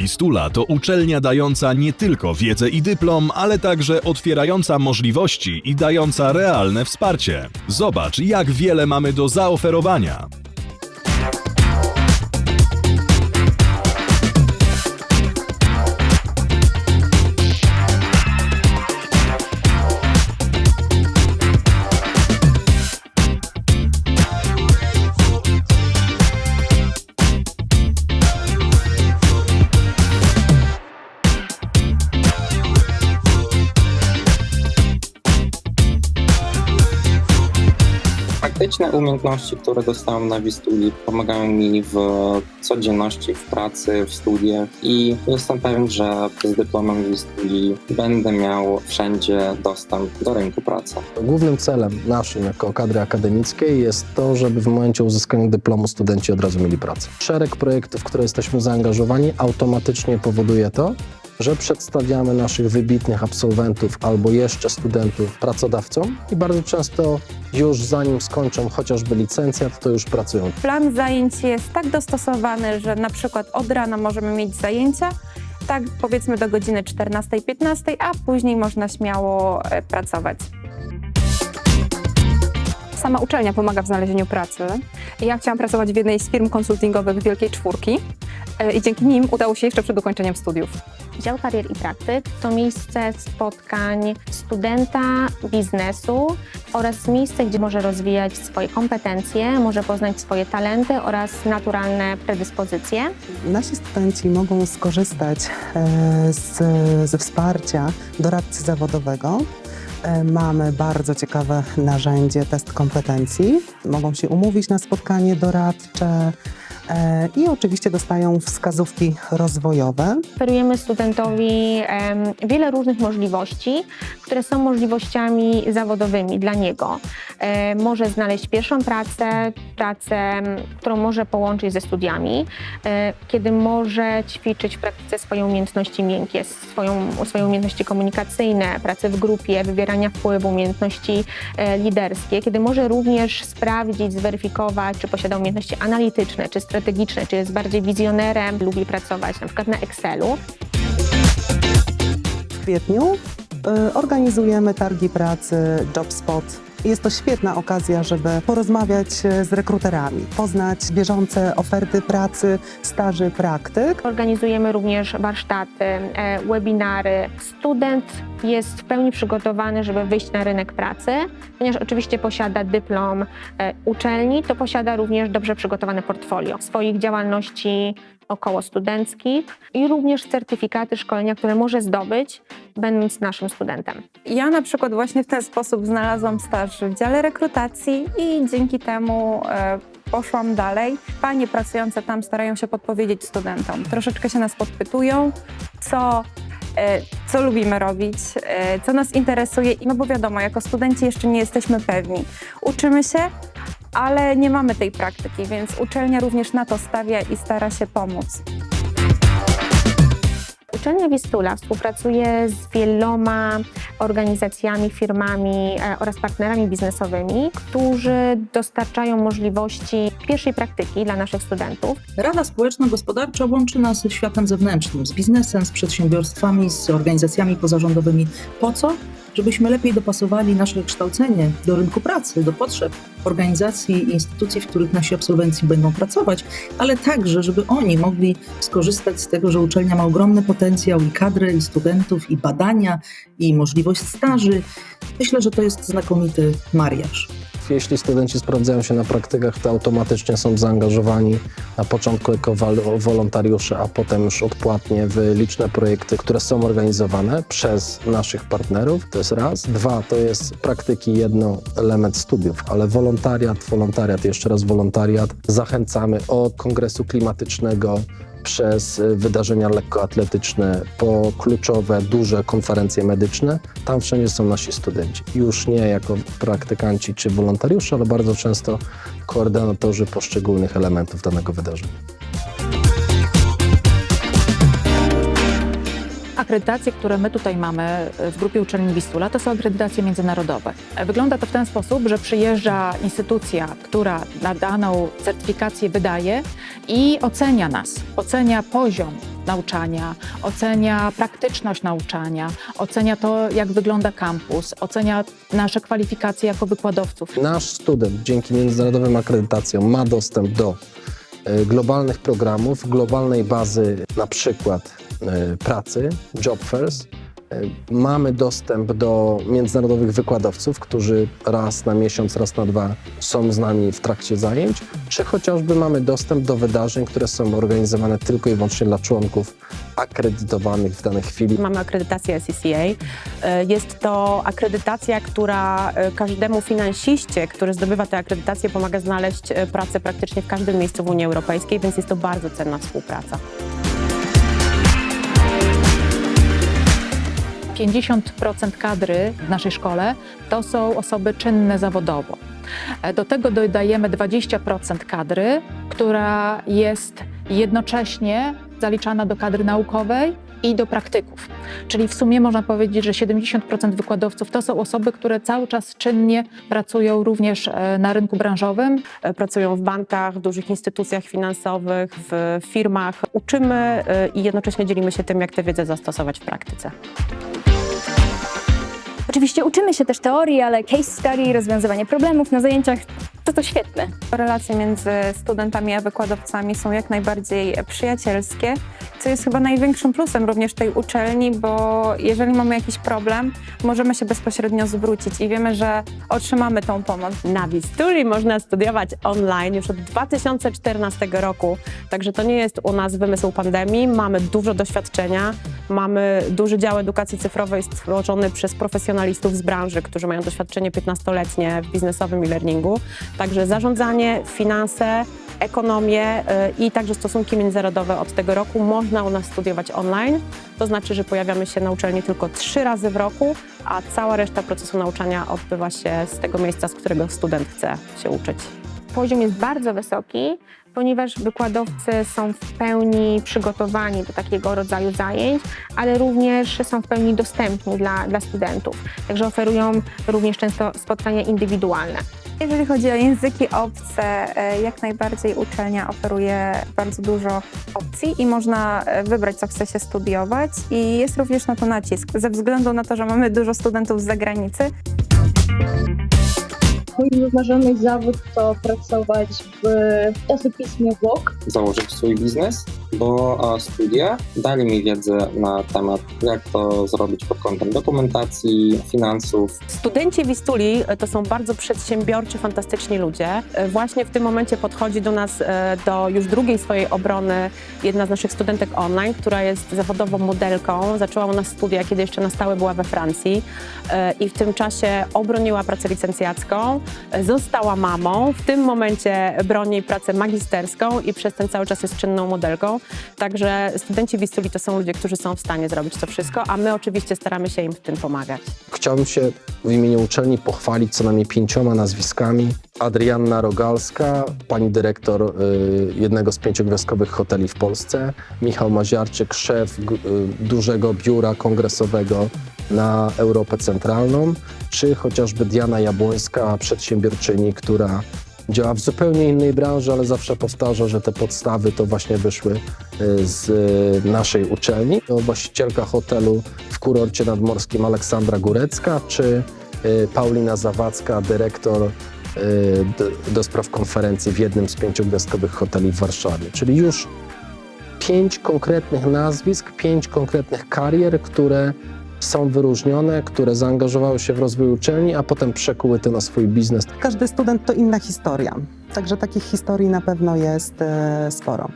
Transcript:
Wistula to uczelnia dająca nie tylko wiedzę i dyplom, ale także otwierająca możliwości i dająca realne wsparcie. Zobacz, jak wiele mamy do zaoferowania. Praktyczne umiejętności, które dostałem na Wistuli, pomagają mi w codzienności, w pracy, w studiach i jestem pewien, że z dyplomem Wistuli będę miał wszędzie dostęp do rynku pracy. Głównym celem naszym jako kadry akademickiej jest to, żeby w momencie uzyskania dyplomu studenci od razu mieli pracę. Szereg projektów, w które jesteśmy zaangażowani, automatycznie powoduje to, że przedstawiamy naszych wybitnych absolwentów albo jeszcze studentów pracodawcom i bardzo często już zanim skończą chociażby licencjat, to już pracują. Plan zajęć jest tak dostosowany, że na przykład od rana możemy mieć zajęcia, tak powiedzmy do godziny 14-15, a później można śmiało e, pracować. Sama uczelnia pomaga w znalezieniu pracy. Ja chciałam pracować w jednej z firm konsultingowych Wielkiej Czwórki e, i dzięki nim udało się jeszcze przed dokończeniem studiów. Dział Karier i Praktyk to miejsce spotkań studenta biznesu oraz miejsce, gdzie może rozwijać swoje kompetencje, może poznać swoje talenty oraz naturalne predyspozycje. Nasi studenci mogą skorzystać e, z, ze wsparcia doradcy zawodowego. E, Mamy bardzo ciekawe narzędzie, test kompetencji. Mogą się umówić na spotkanie doradcze i oczywiście dostają wskazówki rozwojowe. Oferujemy studentowi wiele różnych możliwości, które są możliwościami zawodowymi dla niego. E, może znaleźć pierwszą pracę, pracę, którą może połączyć ze studiami, e, kiedy może ćwiczyć w praktyce swoje umiejętności miękkie, swoją, swoje umiejętności komunikacyjne, pracę w grupie, wywierania wpływu, umiejętności e, liderskie, kiedy może również sprawdzić, zweryfikować, czy posiada umiejętności analityczne, czy strategiczne, czy jest bardziej wizjonerem, lubi pracować na przykład na Excelu. W kwietniu e, organizujemy targi pracy JobSpot. Jest to świetna okazja, żeby porozmawiać e, z rekruterami, poznać bieżące oferty pracy, staży, praktyk. Organizujemy również warsztaty, e, webinary. Student jest w pełni przygotowany, żeby wyjść na rynek pracy, ponieważ oczywiście posiada dyplom e, uczelni, to posiada również dobrze przygotowane portfolio swoich działalności około studenckich i również certyfikaty szkolenia, które może zdobyć, będąc naszym studentem. Ja na przykład właśnie w ten sposób znalazłam staż w dziale rekrutacji i dzięki temu e, poszłam dalej. Panie pracujące tam starają się podpowiedzieć studentom. Troszeczkę się nas podpytują, co, co lubimy robić, e, co nas interesuje. No bo wiadomo, jako studenci jeszcze nie jesteśmy pewni. Uczymy się, ale nie mamy tej praktyki, więc uczelnia również na to stawia i stara się pomóc. Uczelnia Wistula współpracuje z wieloma organizacjami, firmami e, oraz partnerami biznesowymi, którzy dostarczają możliwości pierwszej praktyki dla naszych studentów. Rada Społeczno-Gospodarcza łączy nas ze światem zewnętrznym, z biznesem, z przedsiębiorstwami, z organizacjami pozarządowymi. Po co? Żebyśmy lepiej dopasowali nasze kształcenie do rynku pracy, do potrzeb organizacji i instytucji, w których nasi absolwenci będą pracować, ale także, żeby oni mogli skorzystać z tego, że uczelnia ma ogromny potencjał i kadrę, i studentów, i badania, i możliwość staży. Myślę, że to jest znakomity mariaż. Jeśli studenci sprawdzają się na praktykach, to automatycznie są zaangażowani na początku jako wolontariusze, a potem już odpłatnie w liczne projekty, które są organizowane przez naszych partnerów. To jest raz. Dwa, to jest praktyki jedno, element studiów, ale wolontariat, wolontariat, jeszcze raz wolontariat. Zachęcamy od kongresu klimatycznego przez y, wydarzenia lekkoatletyczne po kluczowe, duże konferencje medyczne. Tam wszędzie są nasi studenci. Już nie jako praktykanci czy wolontariusze, ale bardzo często koordynatorzy poszczególnych elementów danego wydarzenia. Akredytacje, które my tutaj mamy w grupie uczelni Wistula, to są akredytacje międzynarodowe. Wygląda to w ten sposób, że przyjeżdża instytucja, która na daną certyfikację wydaje i ocenia nas, ocenia poziom nauczania, ocenia praktyczność nauczania, ocenia to, jak wygląda kampus, ocenia nasze kwalifikacje jako wykładowców. Nasz student dzięki międzynarodowym akredytacjom ma dostęp do e, globalnych programów, globalnej bazy na przykład e, pracy, job fairs. E, Mamy dostęp do międzynarodowych wykładowców, którzy raz na miesiąc, raz na dwa są z nami w trakcie zajęć, czy chociażby mamy dostęp do wydarzeń, które są organizowane tylko i wyłącznie dla członków akredytowanych w danej chwili. Mamy akredytację SCCA. E, Jest to akredytacja, która e, każdemu finansiście, który zdobywa tę akredytację, pomaga znaleźć e, pracę praktycznie w każdym miejscu w Unii Europejskiej, więc jest to bardzo cenna współpraca. 50% kadry w naszej szkole to są osoby czynne zawodowo. E, Do tego dodajemy 20% kadry, która jest jednocześnie zaliczana do kadry naukowej i do praktyków. Czyli w sumie można powiedzieć, że 70% wykładowców to są osoby, które cały czas czynnie pracują również e, na rynku branżowym. E, Pracują w bankach, w dużych instytucjach finansowych, w firmach. Uczymy i jednocześnie dzielimy się tym, jak tę wiedzę zastosować w praktyce. Oczywiście uczymy się też teorii, ale case study rozwiązywanie problemów na zajęciach to to świetne. Relacje między studentami a wykładowcami są jak najbardziej przyjacielskie, co jest chyba największym plusem również tej uczelni, bo jeżeli mamy jakiś problem, możemy się bezpośrednio zwrócić i wiemy, że otrzymamy tą pomoc. Na Wistuli można studiować online już od 2014 roku, także to nie jest u nas wymysł pandemii. Mamy dużo doświadczenia, mamy duży dział edukacji cyfrowej stworzony przez profesjonalistów z branży, którzy mają doświadczenie 15-letnie w biznesowym e-learningu. Także zarządzanie, finanse, ekonomię y, i także stosunki międzynarodowe od tego roku można u nas studiować online. To znaczy, że pojawiamy się na uczelni tylko trzy razy w roku, a cała reszta procesu nauczania odbywa się z tego miejsca, z którego student chce się uczyć. Poziom jest bardzo wysoki, ponieważ wykładowcy są w pełni przygotowani do takiego rodzaju zajęć, ale również są w pełni dostępni dla, dla studentów. Także oferują również często spotkania indywidualne. Jeżeli chodzi o języki obce, e, jak najbardziej uczelnia oferuje bardzo dużo opcji i można e, wybrać, co chce się studiować i jest również na to nacisk, ze względu na to, że mamy dużo studentów z zagranicy. Mój wymarzony zawód to pracować w czasopismie Vogue. założyć swój biznes, bo studia dali mi wiedzę na temat, jak to zrobić pod kątem dokumentacji, finansów, Studenci Wistuli e, to są bardzo przedsiębiorczy, fantastyczni ludzie. E, Właśnie w tym momencie podchodzi do nas e, do już drugiej swojej obrony jedna z naszych studentek online, która jest zawodową modelką. Zaczęła u nas studia, kiedy jeszcze na stałe była we Francji i w tym czasie obroniła pracę licencjacką, została mamą, w tym momencie broni pracę magisterską i przez ten cały czas jest czynną modelką. Także studenci Wistuli to są ludzie, którzy są w stanie zrobić to wszystko, a my oczywiście staramy się im w tym pomagać. Chciałbym się w imieniu uczelni pochwalić co najmniej pięcioma nazwiskami. Adrianna Rogalska, pani dyrektor y, jednego z pięciogwiazdkowych hoteli w Polsce. Michał Maziarczyk, szef y, dużego biura kongresowego na Europę Centralną. Czy chociażby Diana Jabłońska, przedsiębiorczyni, która działa w zupełnie innej branży, ale zawsze powtarza, że te podstawy to właśnie wyszły y, z y, naszej uczelni. To Właścicielka hotelu w kurorcie nadmorskim Aleksandra Górecka, czy y, Paulina Zawadzka, dyrektor do, spraw konferencji w jednym z pięciogwiazdkowych hoteli w Warszawie. Czyli już pięć konkretnych nazwisk, pięć konkretnych karier, które są wyróżnione, które zaangażowały się w rozwój uczelni, a potem przekuły to na swój biznes. Każdy student to inna historia, także takich historii na pewno jest e, sporo.